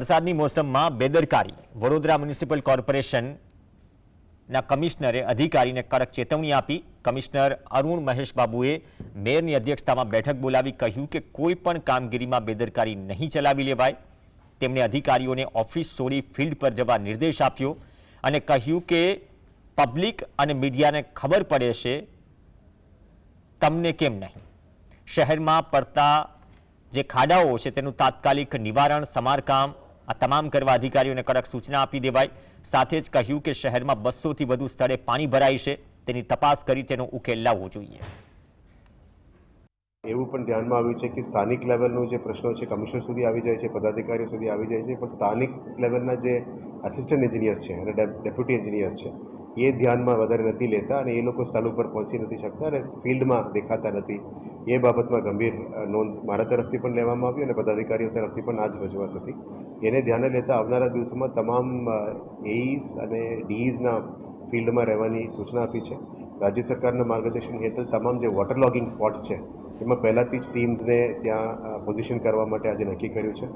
વરસાદની મોસમમાં બેદરકારી. વડોદરા મ્યુનિસિપલ કોર્પોરેશનના કમિશનરે અધિકારીને કડક ચેતવણી આપી. કમિશનર અરુણ મહેશ બાબુએ મેયરની અધ્યક્ષતામાં બેઠક બોલાવી કહ્યું કે કોઈ પણ કામગીરીમાં બેદરકારી નહીં ચલાવી લેવાય. તેમણે અધિકારીઓને ઓફિસ છોડી ફિલ્ડ પર જવા નિર્દેશ આપ્યો અને કહ્યું કે પબ્લિક અને મીડિયાને ખબર પડે છે તમને કેમ નહીં. શહેરમાં પડતા જે ખાડાઓ છે તેનું તાત્કાલિક નિવારણ, સમારકામ આ તમામ કરવા અધિકારીઓને કડક સૂચના આપી દેવાય સાથે જ કહ્યું કે શહેરમાં બસોથી વધુ સ્થળે પાણી ભરાય છે. તેની તપાસ કરી તેનો ઉકેલ લાવવો જોઈએ. એવું પણ ધ્યાનમાં આવ્યું છે કે સ્થાનિક લેવલનો જે પ્રશ્નો છે, કમિશનર સુધી આવી જાય છે, પદાધિકારીઓ સુધી આવી જાય છે, પણ સ્થાનિક લેવલના જે આસિસ્ટન્ટ એન્જિનિયર્સ છે અને ડેપ્યુટી એન્જિનિયર્સ છે, એ ધ્યાનમાં વધારે નથી લેતા અને એ લોકો સ્થળ ઉપર પહોંચી નથી શકતા અને ફિલ્ડમાં દેખાતા નથી. એ બાબતમાં ગંભીર નોંધ મારા તરફથી પણ લેવામાં આવી અને પદાધિકારીઓ તરફથી પણ આ જ રજૂઆત હતી. એને ધ્યાને લેતા આવનારા દિવસોમાં તમામ એઈસ અને ડીઈઝના ફિલ્ડમાં રહેવાની સૂચના આપી છે. રાજ્ય સરકારના માર્ગદર્શન હેઠળ તમામ જે વોટર લોગિંગ સ્પોટ્સ છે, એમાં પહેલાંથી જ ટીમ્સને ત્યાં પોઝિશન કરવા માટે આજે નક્કી કર્યું છે.